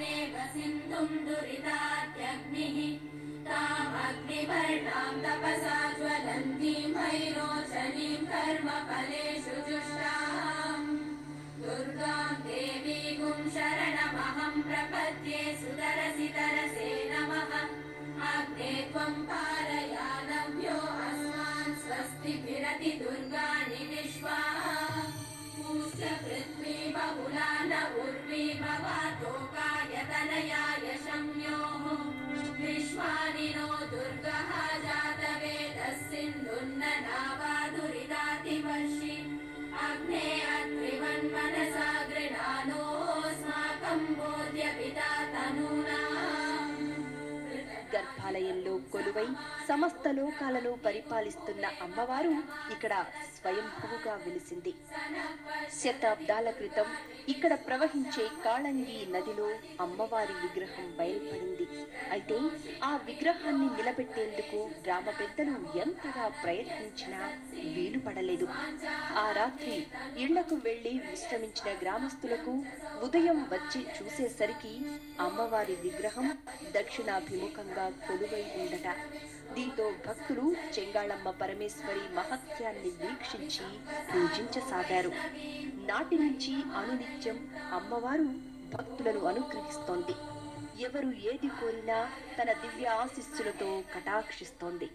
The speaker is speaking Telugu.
तामेव सिन्धुम् दुरितात्यग्निः तामग्निवर्णाम् तपसा ज्वलन्तीम् भैरोचनीम् कर्मफलेषु जुष्टाम्। दुर्गाम् देवीगुम् शरणमहम् प्रपद्ये सुतरसि तरसे नमः। अग्ने त्वम् पारयानव्यो अस्मान् स्वस्ति विरति दुर्गाणि विश्वा पूष्य पृथ्वी बहुला न उर्वी भवातोकायतनयाय दुर्गः जातवेदः सिन्धुन्न नावादुरितातिवर्षि अग्ने अत्रिवन्मनसा गृणानोऽस्माकम् बोध्यपिता तनूना గర్భాలయంలో కొలువై సమస్త లోకాలను పరిపాలిస్తున్న అమ్మవారు ఇక్కడ స్వయంభువుగా వెలిసింది. శతాబ్దాల క్రితం ఇక్కడ ప్రవహించే కాళంగి నదిలో అమ్మవారి విగ్రహం బయల్పడింది. అయితే ఆ విగ్రహాన్ని నిలబెట్టేందుకు గ్రామ పెద్దలు ఎంతగా ప్రయత్నించినా వీలు పడలేదు ఆ రాత్రి ఇళ్ళకు వెళ్ళి విశ్రమించిన గ్రామస్తులకు ఉదయం వచ్చి చూసేసరికి అమ్మవారి విగ్రహం దక్షిణాభిముఖంగా కొలువై ఉండట. దీంతో భక్తులు చెంగాళమ్మ పరమేశ్వరి మహత్యాన్ని వీక్షించి పూజించసాగారు. నాటి నుంచి అనునిత్యం అమ్మవారు భక్తులను అనుగ్రహిస్తోంది. ఎవరు ఏది కోరినా తన దివ్య ఆశిస్సులతో కటాక్షిస్తోంది.